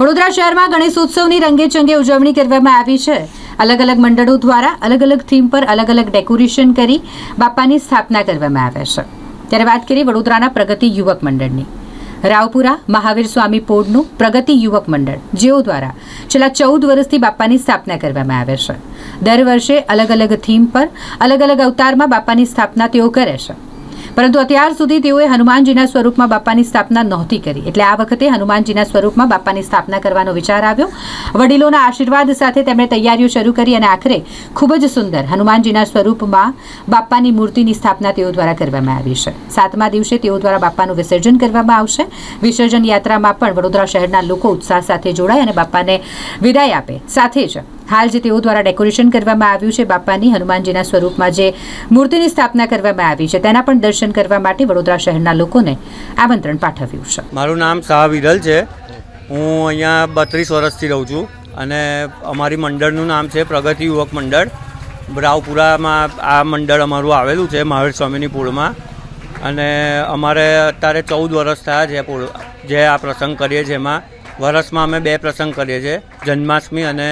વડોદરા શહેરમાં ગણેશ ઉત્સવની રંગેચંગે ઉજવણી કરવામાં આવી છે. અલગ અલગ મંડળો દ્વારા અલગ અલગ થીમ પર અલગ અલગ ડેકોરેશન કરી બાપાની સ્થાપના કરવામાં આવે છે. ત્યારે વાત કરીએ વડોદરાના પ્રગતિ યુવક મંડળની. રાવપુરા મહાવીર સ્વામી પોળનું પ્રગતિ યુવક મંડળ, જેઓ દ્વારા છેલ્લા ચૌદ વર્ષથી બાપાની સ્થાપના કરવામાં આવે છે. દર વર્ષે અલગ અલગ થીમ પર અલગ અલગ અવતારમાં બાપાની સ્થાપના તેઓ કરે છે. પરંતુ અત્યાર સુધી તેઓએ હનુમાનજીના સ્વરૂપમાં બાપાની સ્થાપના નહોતી કરી. એટલે આ વખતે હનુમાનજીના સ્વરૂપમાં બાપાની સ્થાપના કરવાનો વિચાર આવ્યો. વડીલોના આશીર્વાદ સાથે તેમણે તૈયારીઓ શરૂ કરી અને આખરે ખૂબ જ સુંદર હનુમાનજીના સ્વરૂપમાં બાપાની મૂર્તિની સ્થાપના તેઓ દ્વારા કરવામાં આવી છે. સાતમા દિવસે તેઓ દ્વારા બાપાનું વિસર્જન કરવામાં આવશે. વિસર્જન યાત્રામાં પણ વડોદરા શહેરના લોકો ઉત્સાહ સાથે જોડાય અને બાપાને વિદાય આપે. સાથે જ હાલ જે તેઓ દ્વારા ડેકોરેશન કરવામાં આવ્યું છે, બાપાની હનુમાનજીના સ્વરૂપમાં જે મૂર્તિની સ્થાપના કરવામાં આવી છે, તેના પણ દર્શન કરવા માટે વડોદરા શહેરના લોકોને આમંત્રણ પાઠવ્યું છે. મારું નામ શાહ વિરલ છે. હું અહીંયા બત્રીસ વર્ષથી રહું છું અને અમારી મંડળનું નામ છે પ્રગતિ યુવક મંડળ. રાવપુરામાં આ મંડળ અમારું આવેલું છે, મહાવીર સ્વામીની પૂળમાં. અને અમારે અત્યારે ચૌદ વર્ષ થયા છે પૂળ, જે આ પ્રસંગ કરીએ છીએ એમાં. વર્ષમાં અમે બે પ્રસંગ કરીએ છીએ, જન્માષ્ટમી અને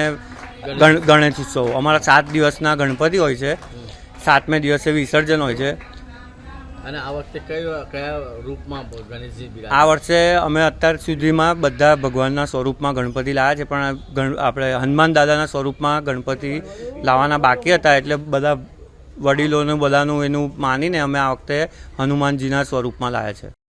ગણેશ. ઉત્સવ. અમારા સાત દિવસના ગણપતિ હોય છે. સાતમે દિવસે વિસર્જન હોય છે. અને આ વખતે કયો કયા રૂપમાં ગણેશજી આ વર્ષે અમે અત્યાર સુધીમાં બધા ભગવાનના સ્વરૂપમાં ગણપતિ લાવ્યા છે પણ આપણે હનુમાન દાદાના સ્વરૂપમાં ગણપતિ લાવવાના બાકી હતા એટલે બધા વડીલોનું બધાનું એનું માનીને અમે આ વખતે હનુમાનજીના સ્વરૂપમાં લાવ્યા છે.